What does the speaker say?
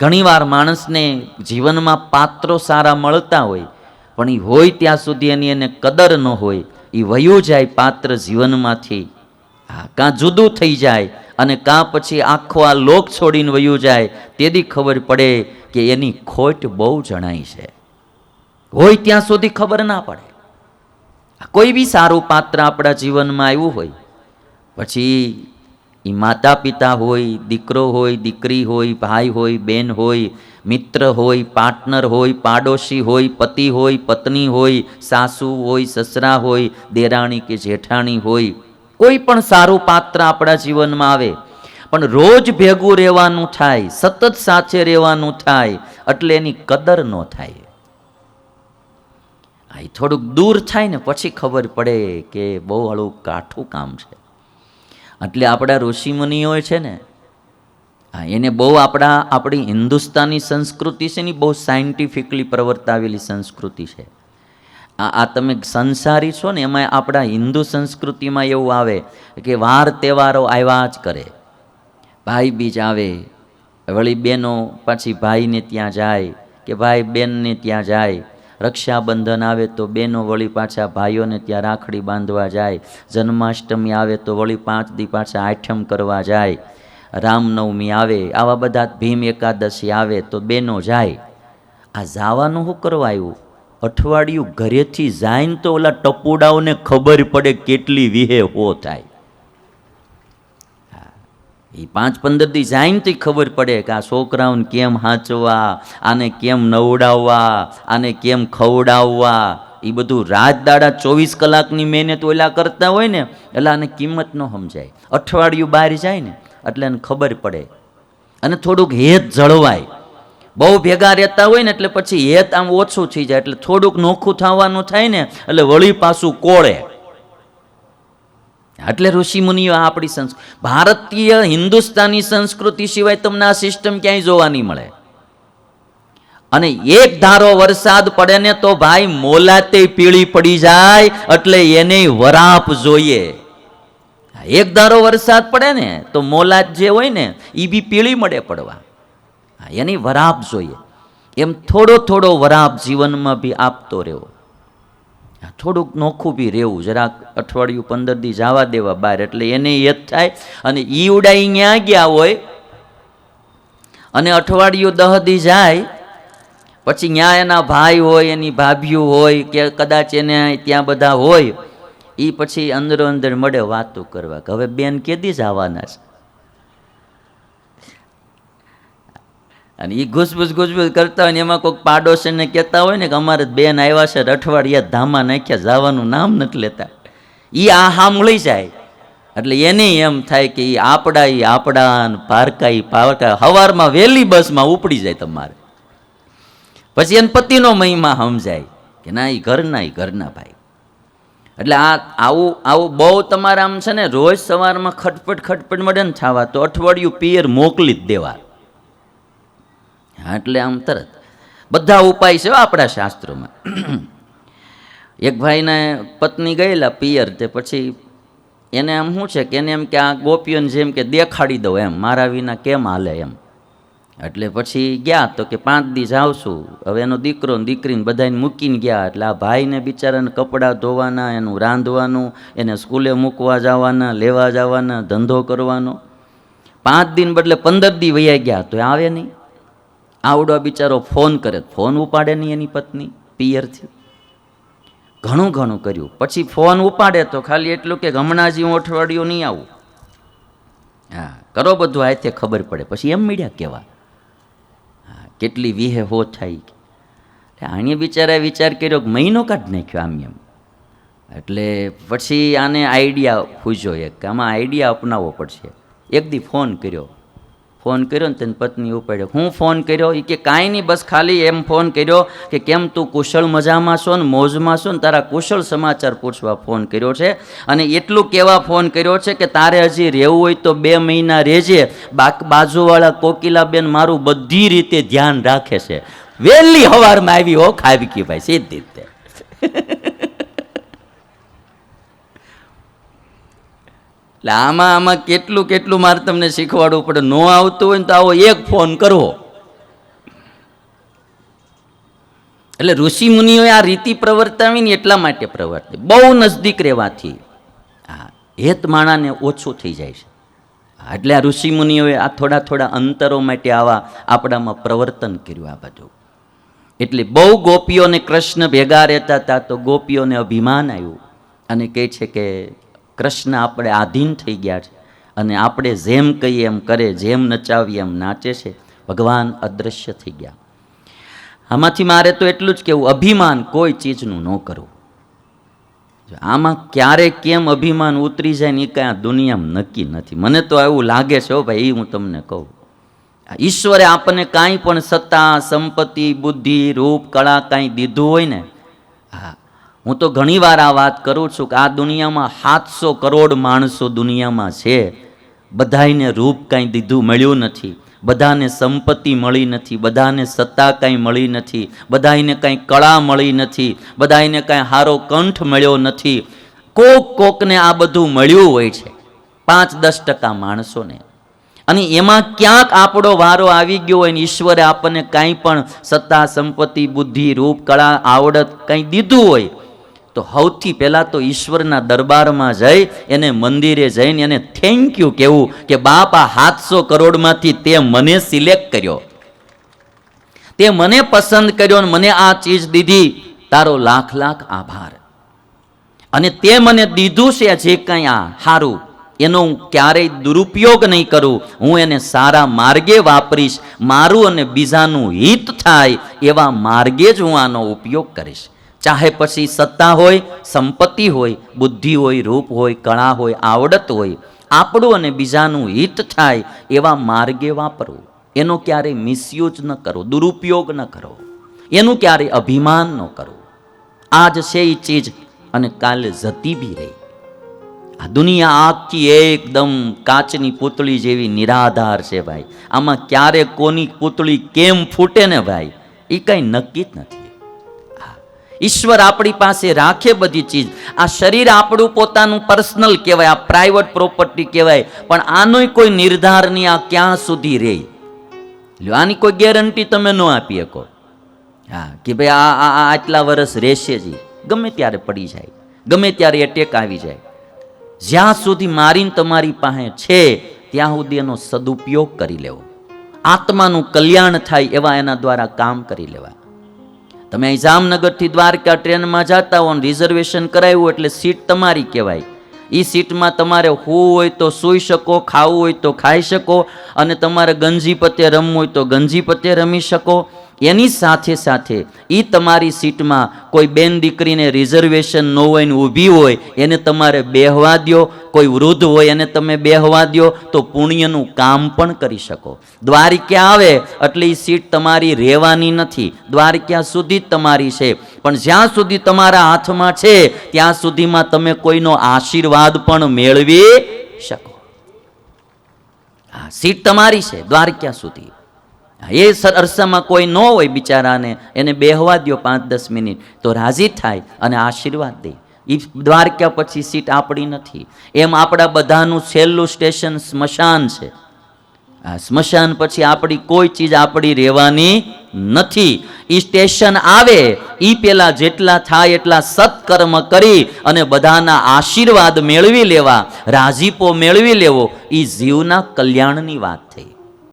ઘણીવાર માણસને જીવનમાં પાત્રો સારા મળતા હોય, પણ એ હોય ત્યાં સુધી એની એને કદર ન હોય એ વયું જાય પાત્ર જીવનમાંથી. હા, કાં જુદું થઈ જાય અને કાં પછી આખો આ લોક છોડીને વયું જાય તેથી ખબર પડે કે એની ખોટ બહુ જણાય છે. હોય ત્યાં સુધી ખબર ના પડે. કોઈ બી સારું પાત્ર આપણા જીવનમાં આવ્યું હોય, પછી એ માતા પિતા હોય, દીકરો હોય, દીકરી હોય, ભાઈ હોય, બેન હોય, મિત્ર હોય, પાર્ટનર હોય, પાડોશી હોય, પતિ હોય, પત્ની હોય, સાસુ હોય, સસરા હોય, દેરાણી કે જેઠાણી હોય, કોઈ પણ સારું પાત્ર આપણા જીવનમાં આવે. પણ રોજ ભેગું રહેવાનું થાય, સતત સાથે રહેવાનું થાય, એટલે એની કદર ન થાય. આ થોડુંક દૂર થાય ને પછી ખબર પડે કે બહુ હળું કાઠું કામ છે. એટલે આપણા ઋષિમુનિઓએ છે ને, હા, એને બહુ આપણા, આપણી હિન્દુસ્તાની સંસ્કૃતિ છે ને બહુ સાયન્ટિફિકલી પ્રવર્તાવેલી સંસ્કૃતિ છે. આ આ તમે સંસારી છો ને, એમાં આપણા હિન્દુ સંસ્કૃતિમાં એવું આવે કે વાર તહેવારો આવ્યા જ કરે. ભાઈ બીજ આવે, વળી બહેનો પાછી ભાઈને ત્યાં જાય કે ભાઈ બેનને ત્યાં જાય. રક્ષાબંધન આવે તો બેનો વળી પાછા ભાઈઓને ત્યાં રાખડી બાંધવા જાય. જન્માષ્ટમી આવે તો વળી પાંચ દી પાછા આઠમ કરવા જાય. રામનવમી આવે, આવા બધા ભીમ એકાદશી આવે તો બેનો જાય. આ જવાનું શું કરવા આવ્યું? અઠવાડિયું ઘરેથી જાય ને તો ઓલા ટપુડાઓને ખબર પડે કેટલી વિહે હો થાય. એ પાંચ પંદર દી જાય તો ખબર પડે કે આ છોકરાઓને કેમ હાંચવા, આને કેમ નવડાવવા, આને કેમ ખવડાવવા. એ બધું રાત દાડા ચોવીસ કલાકની મહેનત ઓલા કરતા હોય ને, એટલે આને કિંમત ન સમજાય. અઠવાડિયું બહાર જાય ને, એટલે એને ખબર પડે. અને થોડુંક હેત જળવાય. બહુ ભેગા રહેતા હોય ને, એટલે પછી હેત આમ ઓછું થઈ જાય, એટલે થોડુંક નોખું થવાનું થાય ને, એટલે વળી પાછું કોળે. એટલે ઋષિ મુનિઓ આ આપણી સંસ્કૃતિ ભારતીય હિન્દુસ્તાની સંસ્કૃતિ સિવાય તમને આ સિસ્ટમ ક્યાંય જોવા નહીં મળે. અને એક ધારો વરસાદ પડે ને તો ભાઈ મોલાતે પીળી પડી જાય, એટલે એને વરાપ જોઈએ. એક ધારો વરસાદ પડે ને તો મોલાત જે હોય ને એ બી પીળી મળે પડવા. એની વરાપ જોઈએ. એમ થોડો થોડો વરાપ જીવનમાં બી આપતો રહેવો. થોડુંક નોખું બી રહેવું, જરાક અઠવાડિયું પંદર દી જવા દેવા બહાર, એટલે એને યદ થાય અને ઈ ઉડાઈ ત્યાં ગયા હોય અને અઠવાડિયું દહ દી જાય, પછી ત્યાં એના ભાઈ હોય, એની ભાભીઓ હોય, કે કદાચ એને ત્યાં બધા હોય એ પછી અંદરો અંદર મળે વાતો કરવા કે હવે બેન કેદી જ આવવાના છે? અને એ ઘૂસભૂસ ઘૂસભૂસ કરતા હોય ને એમાં કોઈક પાડોશીને કહેતા હોય ને કે અમારે બેન આવ્યા છે અઠવાડિયા ધામા નાખ્યા, જવાનું નામ નથી લેતા. એ આ સાંભળી જાય. એટલે એને એમ થાય કે એ આપડા એ આપડા પારકા એ પારકા હવારમાં વહેલી બસમાં ઉપડી જાય તમારે. પછી એને પતિનો મહિમા સમજાય કે ના એ ઘરના એ ઘરના ભાઈ. એટલે આ આવું આવું બહુ તમારે આમ છે ને રોજ સવારમાં ખટપટ ખટપટ મળે ને થવા. તો અઠવાડિયું પિયર મોકલી જ દેવા એટલે આમ તરત. બધા ઉપાય છે આપણા શાસ્ત્રોમાં. એક ભાઈને પત્ની ગયેલા પિયર તે પછી એને આમ શું છે કે એને એમ કે આ ગોપીઓને જેમ કે દેખાડી દઉં એમ, મારા વિના કેમ હાલે એમ. એટલે પછી ગયા તો કે પાંચ દિવસ આવશું, હવે એનો દીકરો દીકરીને બધાને મૂકીને ગયા, એટલે આ ભાઈને બિચારાને કપડાં ધોવાના, એનું રાંધવાનું, એને સ્કૂલે મૂકવા જવાના, લેવા જવાના, ધંધો કરવાનો. પાંચ દિન બદલે પંદર દી વૈયા ગયા તો આવે નહીં. આવડો બિચારો ફોન કરે. ફોન ઉપાડે નહીં એની પત્ની પિયરથી ઘણું ઘણું કર્યું. પછી ફોન ઉપાડે તો ખાલી એટલું કે હમણાં જ હું અઠવાડિયું નહીં આવું. હા, કરો બધું આથી ખબર પડે. પછી એમ મીડિયા કેવા? હા, કેટલી વિહે હો થાય. આણે બિચારાએ વિચાર કર્યો કે મહિનો કાઢ નાખ્યો આમ એમ. એટલે પછી આને આઈડિયા પૂછ્યો એક આમાં આઈડિયા અપનાવવો પડશે. એક દી ફોન કર્યો. ફોન કર્યો ને તેની પત્ની ઉપાડ્યો. હું ફોન કર્યો એ કે કાંઈ નહીં, બસ ખાલી એમ ફોન કર્યો કે કેમ તું કુશળ મજામાં છો ને, મોજમાં છો ને, તારા કુશળ સમાચાર પૂછવા ફોન કર્યો છે. અને એટલું કહેવા ફોન કર્યો છે કે તારે હજી રહેવું હોય તો બે મહિના રહેજે. બાક બાજુવાળા કોકિલાબેન મારું બધી રીતે ધ્યાન રાખે છે. વહેલી હવારમાં આવી હો, ખાવી કી ભાઈ, સીધી રીતે એટલે આમાં આમાં કેટલું કેટલું મારે તમને શીખવાડવું પડે? ન આવતું હોય ને તો આવો એક ફોન કરવો. એટલે ઋષિ મુનિઓએ આ રીતિ પ્રવર્તાવીને એટલા માટે પ્રવર્તી. બહુ નજદીક રહેવાથી. હા હેત માણાને ઓછું થઈ જાય છે. એટલે આ ઋષિ મુનિઓએ આ થોડા થોડા અંતરો માટે આવા આપણામાં પ્રવર્તન કર્યું આ બધું. એટલે બહુ ગોપીઓને કૃષ્ણ ભેગા રહેતા હતા તો ગોપીઓને અભિમાન આવ્યું અને કહે છે કે કૃષ્ણ આપણે આધીન થઈ ગયા છે અને આપણે જેમ કહીએ એમ કરે, જેમ નચાવીએ એમ નાચે છે, ભગવાન અદૃશ્ય થઈ ગયા. આમાંથી મારે તો એટલું જ કહેવું, અભિમાન કોઈ ચીજનું ન કરવું આમાં ક્યારે કેમ અભિમાન ઉતરી જાય ને એ કાંઈ દુનિયામાં નક્કી નથી. મને તો એવું લાગે છે ભાઈ એ હું તમને કહું. ઈશ્વરે આપણને કાંઈ પણ સત્તા, સંપત્તિ, બુદ્ધિ, રૂપ, કળા કાંઈ દીધું હોય ને હા હું તો ઘણીવાર આ વાત કરું છું કે આ દુનિયામાં સાતસો કરોડ માણસો દુનિયામાં છે. બધાને રૂપ કાંઈ દીધું મળ્યું નથી. બધાને સંપત્તિ મળી નથી. બધાને સત્તા કાંઈ મળી નથી. બધાને કાંઈ કળા મળી નથી. બધાને કાંઈ સારો કંઠ મળ્યો નથી. કોક કોકને આ બધું મળ્યું હોય છે. પાંચ દસ ટકા માણસોને. અને એમાં ક્યાંક આપણો વારો આવી ગયો હોય ને ઈશ્વરે આપણને કાંઈ પણ સત્તા, સંપત્તિ, બુદ્ધિ, રૂપ, કળા, આવડત કંઈ દીધું હોય તો સૌથી પહેલાં તો ઈશ્વરના દરબારમાં જઈ, એને મંદિરે જઈને એને થેન્ક યુ કહેવું કે, બાપ, આ સાતસો કરોડમાંથી તે મને સિલેક્ટ કર્યો. તે મને પસંદ કર્યો અને મને આ ચીજ દીધી. તારો લાખ લાખ આભાર. અને તે મને દીધું છે જે કંઈ આ સારું એનો હું ક્યારેય દુરુપયોગ નહીં કરું. હું એને સારા માર્ગે વાપરીશ. મારું અને બીજાનું હિત થાય એવા માર્ગે જ હું આનો ઉપયોગ કરીશ. ચાહે પછી સત્તા હોય, સંપત્તિ હોય, બુદ્ધિ હોય, રૂપ હોય, કળા હોય, આવડત હોય, આપણું અને બીજાનું હિત થાય એવા માર્ગે વાપરો. એનો ક્યારેય મિસયુઝ ન કરો, દુરુપયોગ ન કરો. એનું ક્યારેય અભિમાન ન કરો. આજ છે એ ચીજ અને કાલે જતી બી રહી. આ દુનિયા આખી એકદમ કાચની પૂતળી જેવી નિરાધાર છે ભાઈ. આમાં ક્યારે કોની પૂતળી કેમ ફૂટે ને ભાઈ એ કંઈ નક્કી જ નથી. ઈશ્વર આપણી પાસે રાખે બધી ચીજ. આ શરીર આપણું પોતાનું પર્સનલ કહેવાય, આ પ્રાઇવેટ પ્રોપર્ટી કહેવાય, પણ આનોય કોઈ નિર્ધાર નહીં, આ ક્યાં સુધી રહે આની કોઈ ગેરંટી તમે ન આપી શકો. હા, કે ભાઈ આ આ આ આટલા વર્ષ રહેશે જ ગમે ત્યારે પડી જાય, ગમે ત્યારે એટેક આવી જાય. જ્યાં સુધી મારીને તમારી પાસે છે, ત્યાં સુધી એનો સદુપયોગ કરી લેવો. આત્માનું કલ્યાણ થાય એવા એના દ્વારા કામ કરી લેવા. તમે અહીં જામનગરથી દ્વારકા ટ્રેનમાં જતા હો રિઝર્વેશન કરાવ્યું એટલે સીટ તમારી કહેવાય. એ સીટમાં તમારે હોવું હોય તો સૂઈ શકો, ખાવું હોય તો ખાઈ શકો, અને તમારે ગંજી પત્તે રમવું હોય તો ગંજી પત્તે રમી શકો. એની સાથે સાથે એ તમારી સીટમાં કોઈ બેન દીકરીને રિઝર્વેશન ન હોય ને ઊભી હોય, એને તમારે બેહવા દ્યો. કોઈ વૃદ્ધ હોય એને તમે બેહવા દ્યો તો પુણ્યનું કામ પણ કરી શકો. દ્વારિકા આવે એટલે એ સીટ તમારી રહેવાની નથી. દ્વારિકા સુધી તમારી છે. પણ જ્યાં સુધી તમારા હાથમાં છે, ત્યાં સુધીમાં તમે કોઈનો આશીર્વાદ પણ મેળવી શકો. હા સીટ તમારી છે દ્વારિકા સુધી. એ અરસામાં કોઈ ન હોય બિચારાને, એને બેહવા દ્યો પાંચ દસ મિનિટ. તો રાજી થાય અને આશીર્વાદ દે. એ દ્વારકા પછી સીટ આપણી નથી. એમ આપણા બધાનું છેલ્લું સ્ટેશન સ્મશાન છે. આ સ્મશાન પછી આપણી કોઈ ચીજ આપણી રહેવાની નથી. એ સ્ટેશન આવે એ પેલા જેટલા થાય એટલા સત્કર્મ કરી અને બધાના આશીર્વાદ મેળવી લેવા, રાજીપો મેળવી લેવો. એ જીવના કલ્યાણની વાત થઈ.